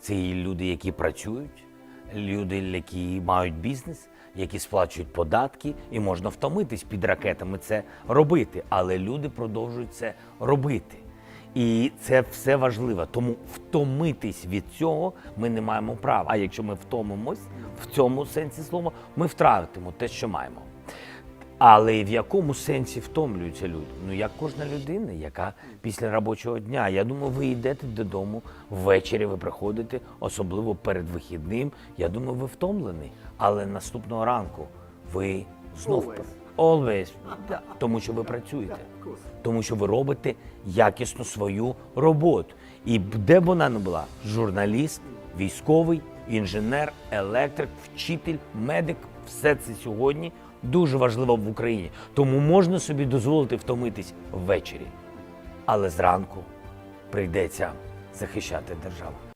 Це і люди, які працюють, люди, які мають бізнес, які сплачують податки, і можна втомитись під ракетами це робити. Але люди продовжують це робити. І це все важливо. Тому втомитись від цього ми не маємо права. А якщо ми втомимось в цьому сенсі слова, ми втратимо те, що маємо. Але в якому сенсі втомлюються люди? Ну як кожна людина, яка після робочого дня. Я думаю, ви йдете додому ввечері, ви приходите, особливо перед вихідним. Я думаю, ви втомлений. Але наступного ранку ви знов Always. Always. Да. тому що ви працюєте, тому що ви робите якісно свою роботу. І де б вона не була: журналіст, військовий, інженер, електрик, вчитель, медик все це сьогодні дуже важливо в Україні. Тому можна собі дозволити втомитись ввечері. Але зранку прийдеться захищати державу.